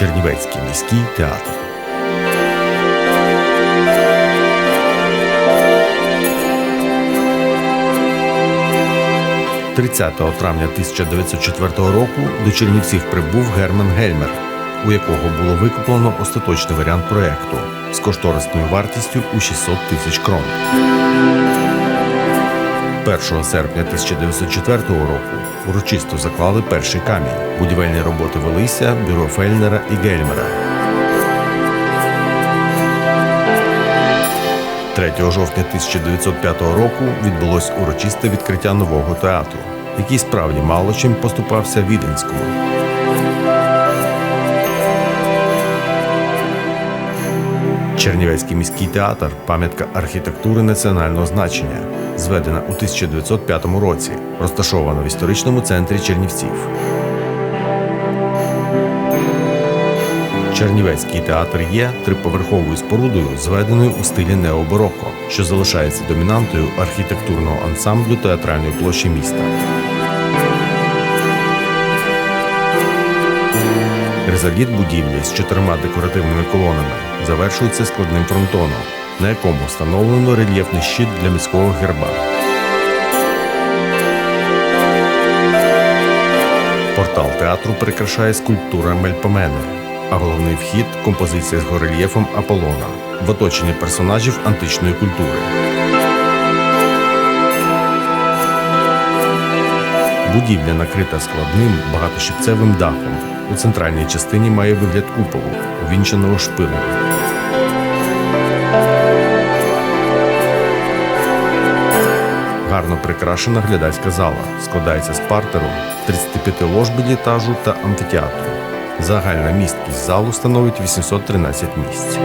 Чернівецький міський театр. «30 травня 1904 року до Чернівців прибув Герман Гельмер, у якого було викуплено остаточний варіант проекту з кошторисною вартістю у 600 тисяч крон. 1 серпня 1904 року урочисто заклали перший камінь. Будівельні роботи велися бюро Фельнера і Гельмера. 3 жовтня 1905 року відбулось урочисте відкриття нового театру, який справді мало чим поступався віденському. Чернівецький міський театр пам'ятка архітектури національного значення, зведена у 1905 році, розташована в історичному центрі Чернівців. Чернівецький театр є триповерховою спорудою, зведеною у стилі необароко, що залишається домінантою архітектурного ансамблю театральної площі міста. Резаліт будівлі з чотирма декоративними колонами завершується складним фронтоном, на якому встановлено рельєфний щит для міського герба. Портал театру прикрашає скульптура Мельпомени, а головний вхід композиція з горельєфом Аполлона в оточенні персонажів античної культури. Будівля накрита складним багатощипцевим дахом. У центральній частині має вигляд куполу, увінченого шпилем. Гарно прикрашена глядацька зала. Складається з партеру, 35 лож білітажу та амфітеатру. Загальна місткість залу становить 813 місць.